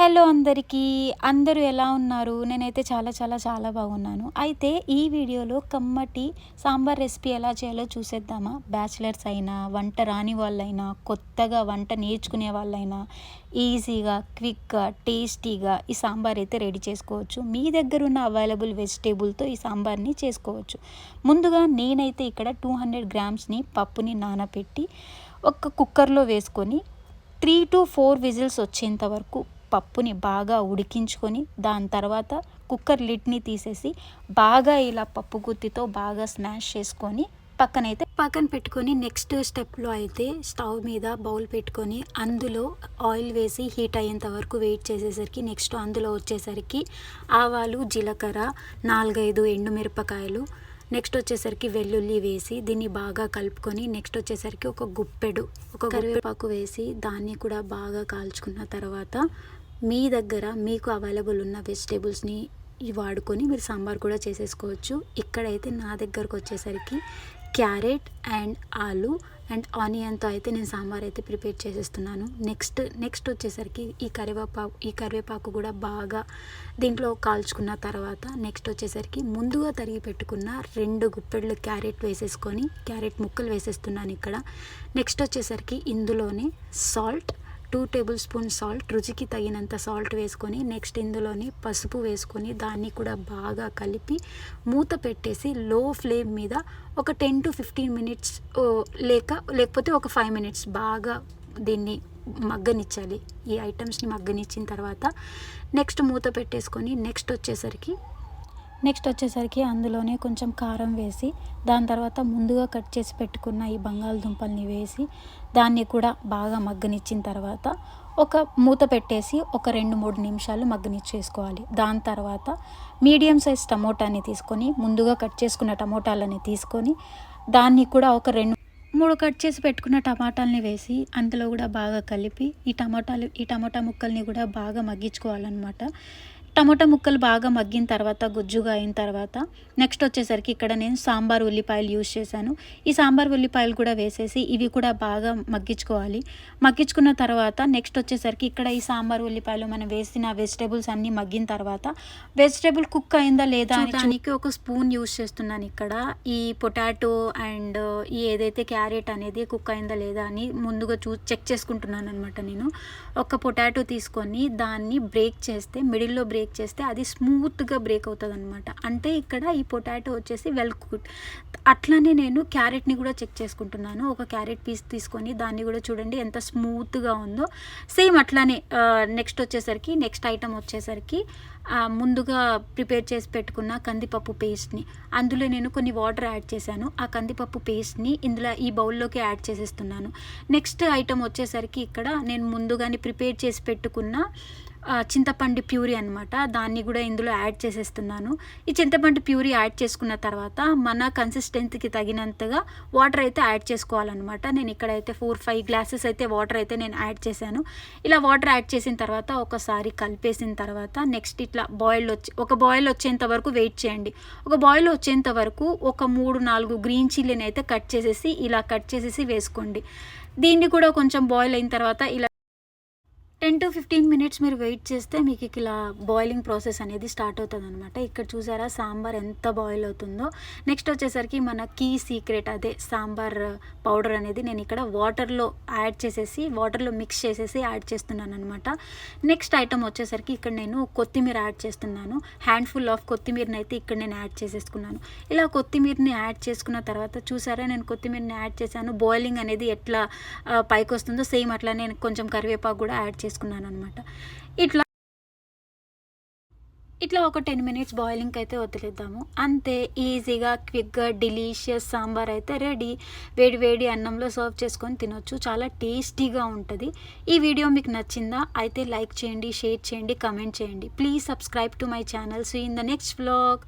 Hello అందరికీ అందరూ ఎలా ఉన్నారు? నేనైతే చాలా చాలా చాలా బాగున్నాను. అయితే ఈ వీడియోలో కమ్మటి సాంబార్ రెసిపీ ఎలా చేయాలో చూసేద్దామా? బ్యాచిలర్స్ అయినా వంట రాని వాళ్ళైనా కొత్తగా వంట నేర్చుకునే వాళ్ళైనా ఈజీగా క్విక్గా టేస్టీగా ఈ సాంబార్ అయితే రెడీ చేసుకోవచ్చు. మీ దగ్గర ఉన్న అవైలబుల్ వెజిటేబుల్తో ఈ సాంబార్ని చేసుకోవచ్చు. ముందుగా నేనైతే ఇక్కడ టూ హండ్రెడ్ గ్రామ్స్ని పప్పుని నానబెట్టి ఒక కుక్కర్లో వేసుకొని త్రీ టు ఫోర్ విజిల్స్ వచ్చేంత వరకు పప్పుని బాగా ఉడికించుకొని దాని తర్వాత కుక్కర్ లిడ్ని తీసేసి బాగా ఇలా పప్పు గుత్తితో బాగా స్మాష్ చేసుకొని పక్కనైతే పక్కన పెట్టుకొని నెక్స్ట్ స్టెప్లో అయితే స్టవ్ మీద బౌల్ పెట్టుకొని అందులో ఆయిల్ వేసి హీట్ అయ్యేంత వరకు వెయిట్ చేసేసరికి నెక్స్ట్ అందులో వచ్చేసరికి ఆవాలు జీలకర్ర నాలుగైదు ఎండుమిరపకాయలు నెక్స్ట్ వచ్చేసరికి వెల్లుల్లి వేసి దీన్ని బాగా కలుపుకొని నెక్స్ట్ వచ్చేసరికి ఒక గుప్పెడు ఒక కరివేపాకు వేసి దాన్ని కూడా బాగా కాల్చుకున్న తర్వాత మీ దగ్గర మీకు అవైలబుల్ ఉన్న వెజిటేబుల్స్ని వాడుకొని మీరు సాంబార్ కూడా చేసేసుకోవచ్చు. ఇక్కడైతే నా దగ్గరకు వచ్చేసరికి క్యారెట్ అండ్ ఆలు అండ్ ఆనియన్తో అయితే నేను సాంబార్ అయితే ప్రిపేర్ చేసేస్తున్నాను. నెక్స్ట్ నెక్స్ట్ వచ్చేసరికి ఈ కరివేపాకు ఈ కరివేపాకు కూడా బాగా దీంట్లో కాల్చుకున్న తర్వాత నెక్స్ట్ వచ్చేసరికి ముందుగా తరిగి పెట్టుకున్న రెండు గుప్పెళ్ళు క్యారెట్ వేసేసుకొని క్యారెట్ ముక్కలు వేసేస్తున్నాను ఇక్కడ. నెక్స్ట్ వచ్చేసరికి ఇందులోనే salt two tablespoon salt రుచికి తగినంత సాల్ట్ వేసుకొని నెక్స్ట్ ఇందులోని పసుపు వేసుకొని దాన్ని కూడా బాగా కలిపి మూత పెట్టేసి లో ఫ్లేమ్ మీద ఒక టెన్ టు ఫిఫ్టీన్ మినిట్స్ లేక లేకపోతే ఒక ఫైవ్ మినిట్స్ బాగా దీన్ని మగ్గనిచ్చాలి. ఈ ఐటమ్స్ని మగ్గనిచ్చిన తర్వాత నెక్స్ట్ మూత పెట్టేసుకొని నెక్స్ట్ వచ్చేసరికి నెక్స్ట్ వచ్చేసరికి అందులోనే కొంచెం కారం వేసి దాని తర్వాత ముందుగా కట్ చేసి పెట్టుకున్న ఈ బంగాళదుంపల్ని వేసి దాన్ని కూడా బాగా మగ్గనిచ్చిన తర్వాత ఒక మూత పెట్టేసి ఒక రెండు మూడు నిమిషాలు మగ్గనిచ్చేసుకోవాలి. దాని తర్వాత మీడియం సైజ్ టమోటాని తీసుకొని ముందుగా కట్ చేసుకున్న టమోటాలని తీసుకొని దాన్ని కూడా ఒక రెండు మూడు కట్ చేసి పెట్టుకున్న టమాటాలని వేసి అందులో కూడా బాగా కలిపి ఈ టమాటాలు ఈ టమాటా ముక్కల్ని కూడా బాగా మగ్గించుకోవాలన్నమాట. టమాటా ముక్కలు బాగా మగ్గిన తర్వాత గుజ్జుగా అయిన తర్వాత నెక్స్ట్ వచ్చేసరికి ఇక్కడ నేను సాంబార్ ఉల్లిపాయలు యూజ్ చేశాను. ఈ సాంబార్ ఉల్లిపాయలు కూడా వేసేసి ఇవి కూడా బాగా మగ్గించుకోవాలి. మగ్గించుకున్న తర్వాత నెక్స్ట్ వచ్చేసరికి ఇక్కడ ఈ సాంబార్ ఉల్లిపాయలు మనం వేసిన వెజిటేబుల్స్ అన్నీ మగ్గిన తర్వాత వెజిటేబుల్ కుక్ అయిందా లేదా దానికి ఒక స్పూన్ యూజ్ చేస్తున్నాను ఇక్కడ. ఈ పొటాటో అండ్ ఈ ఏదైతే క్యారెట్ అనేది కుక్ అయిందా లేదా అని ముందుగా చూ చెక్ చేసుకుంటున్నాను అనమాట నేను. ఒక పొటాటో తీసుకొని దాన్ని బ్రేక్ చేస్తే మిడిల్లో బ్రేక్ బ్రేక్ చేస్తే అది స్మూత్గా బ్రేక్ అవుతుంది అనమాట అంటే ఇక్కడ ఈ పొటాటో వచ్చేసి వెల్ కుక్ అట్లానే నేను క్యారెట్ని కూడా చెక్ చేసుకుంటున్నాను. ఒక క్యారెట్ పీస్ తీసుకొని దాన్ని కూడా చూడండి ఎంత స్మూత్గా ఉందో. సేమ్ అట్లానే నెక్స్ట్ వచ్చేసరికి నెక్స్ట్ ఐటమ్ వచ్చేసరికి ముందుగా ప్రిపేర్ చేసి పెట్టుకున్న కందిపప్పు పేస్ట్ని. అందులో నేను కొన్ని వాటర్ యాడ్ చేశాను. ఆ కందిపప్పు పేస్ట్ని ఇందులో ఈ బౌల్లోకి యాడ్ చేసేస్తున్నాను. నెక్స్ట్ ఐటమ్ వచ్చేసరికి ఇక్కడ నేను ముందుగానే ప్రిపేర్ చేసి పెట్టుకున్న చింతపండు ప్యూరీ అనమాట దాన్ని కూడా ఇందులో యాడ్ చేసేస్తున్నాను. ఈ చింతపండు ప్యూరీ యాడ్ చేసుకున్న తర్వాత మన కన్సిస్టెన్సీకి తగినంతగా వాటర్ అయితే యాడ్ చేసుకోవాలన్నమాట. నేను ఇక్కడైతే ఫోర్ ఫైవ్ గ్లాసెస్ అయితే వాటర్ అయితే నేను యాడ్ చేశాను. ఇలా వాటర్ యాడ్ చేసిన తర్వాత ఒకసారి కలిపేసిన తర్వాత నెక్స్ట్ ఇట్లా బాయిల్ వచ్చి ఒక బాయిల్ వచ్చేంత వరకు వెయిట్ చేయండి. ఒక బాయిల్ వచ్చేంత వరకు ఒక మూడు నాలుగు గ్రీన్ చిల్లీని అయితే కట్ చేసేసి ఇలా కట్ చేసేసి వేసుకోండి. దీన్ని కూడా కొంచెం బాయిల్ అయిన తర్వాత ఇలా టెన్ టు ఫిఫ్టీన్ మినిట్స్ మీరు వెయిట్ చేస్తే మీకు ఇలా బాయిలింగ్ ప్రాసెస్ అనేది స్టార్ట్ అవుతుంది అనమాట ఇక్కడ చూసారా సాంబార్ ఎంత బాయిల్ అవుతుందో. నెక్స్ట్ వచ్చేసరికి మన కీ సీక్రెట్ అదే సాంబార్ uh, పౌడర్ అనేది నేను ఇక్కడ వాటర్లో యాడ్ చేసేసి వాటర్లో మిక్స్ చేసేసి యాడ్ చేస్తున్నాను అనమాట నెక్స్ట్ ఐటమ్ వచ్చేసరికి ఇక్కడ నేను కొత్తిమీర యాడ్ చేస్తున్నాను. హ్యాండ్ఫుల్ ఆఫ్ కొత్తిమీరని అయితే ఇక్కడ నేను యాడ్ చేసేసుకున్నాను. ఇలా కొత్తిమీరని యాడ్ చేసుకున్న తర్వాత చూసారా నేను కొత్తిమీరని యాడ్ చేశాను. బాయిలింగ్ అనేది ఎట్లా uh, పైకి వస్తుందో సేమ్ అట్లా నేను కొంచెం కరివేపాకు కూడా యాడ్ చేసుకున్నాను అనమాట ఇట్లా ఇట్లా ఒక టెన్ మినిట్స్ బాయిలింగ్ అయితే వదిలేద్దాము. అంతే ఈజీగా క్విక్గా డిలీషియస్ సాంబార్ అయితే రెడీ. వేడి వేడి అన్నంలో సర్వ్ చేసుకొని తినొచ్చు. చాలా టేస్టీగా ఉంటుంది. ఈ వీడియో మీకు నచ్చిందా? అయితే లైక్ చేయండి షేర్ చేయండి కమెంట్ చేయండి. Please subscribe to my channel. See in the next vlog